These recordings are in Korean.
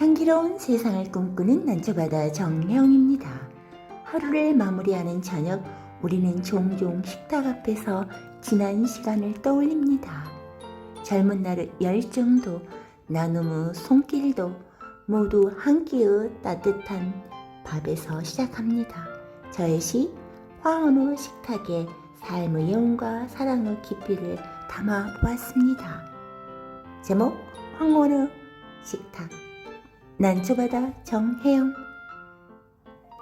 향기로운 세상을 꿈꾸는 난초바다 정혜영입니다. 하루를 마무리하는 저녁, 우리는 종종 식탁 앞에서 지난 시간을 떠올립니다. 젊은 날의 열정도, 나눔의 손길도 모두 한 끼의 따뜻한 밥에서 시작합니다. 저의 시 황혼의 식탁에 삶의 영과 사랑의 깊이를 담아 보았습니다. 제목 황혼의 식탁 난초바다 정혜영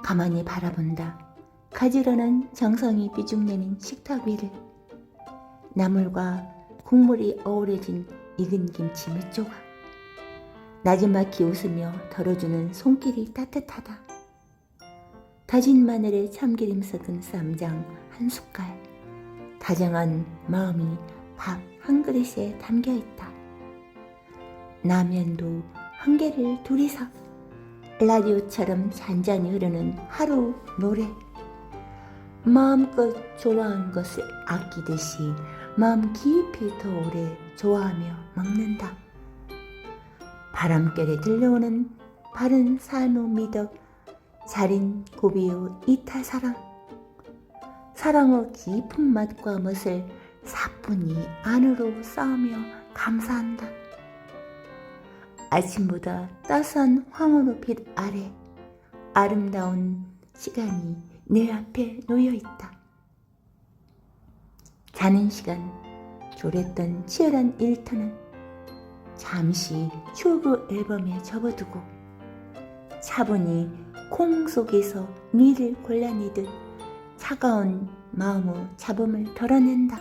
가만히 바라본다. 가지런한 정성이 삐죽내는 식탁 위를 나물과 국물이 어우러진 익은 김치 몇 조각 나지막히 웃으며 덜어주는 손길이 따뜻하다. 다진 마늘에 참기름 섞은 쌈장 한 숟갈 다정한 마음이 밥 한 그릇에 담겨 있다. 라면도 한 개를 둘이서 라디오처럼 잔잔히 흐르는 하루 노래 마음껏 좋아한 것을 아끼듯이 마음 깊이 더 오래 좋아하며 먹는다. 바람결에 들려오는 바른 산호 미덕 자린 고비의 이타 사랑 사랑의 깊은 맛과 멋을 사뿐히 안으로 쌓으며 감사한다. 아침보다 따스한 황혼의 빛 아래 아름다운 시간이 내 앞에 놓여 있다. 자는 시간, 졸했던 치열한 일터는 잠시 추억의 앨범에 접어두고 차분히 콩 속에서 미를 골라내듯 차가운 마음의 잡음을 덜어낸다.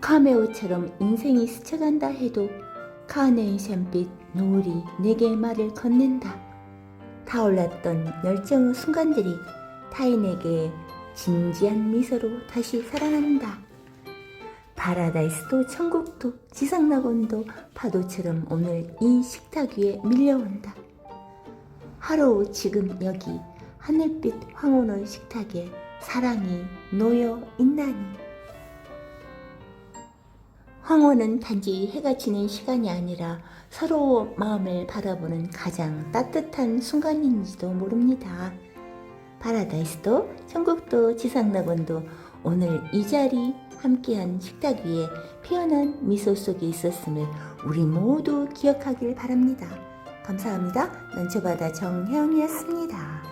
카메오처럼 인생이 스쳐간다 해도 카네이션빛 노을이 내게 말을 건넨다. 타올랐던 열정의 순간들이 타인에게 진지한 미소로 다시 살아난다. 파라다이스도 천국도 지상낙원도 파도처럼 오늘 이 식탁 위에 밀려온다. 하루 지금 여기 하늘빛 황혼의 식탁에 사랑이 놓여 있나니. 황혼은 단지 해가 지는 시간이 아니라 서로 마음을 바라보는 가장 따뜻한 순간인지도 모릅니다. 파라다이스도 천국도 지상낙원도 오늘 이 자리 함께한 식탁 위에 피어난 미소 속에 있었음을 우리 모두 기억하길 바랍니다. 감사합니다. 난초바다 정혜영이었습니다.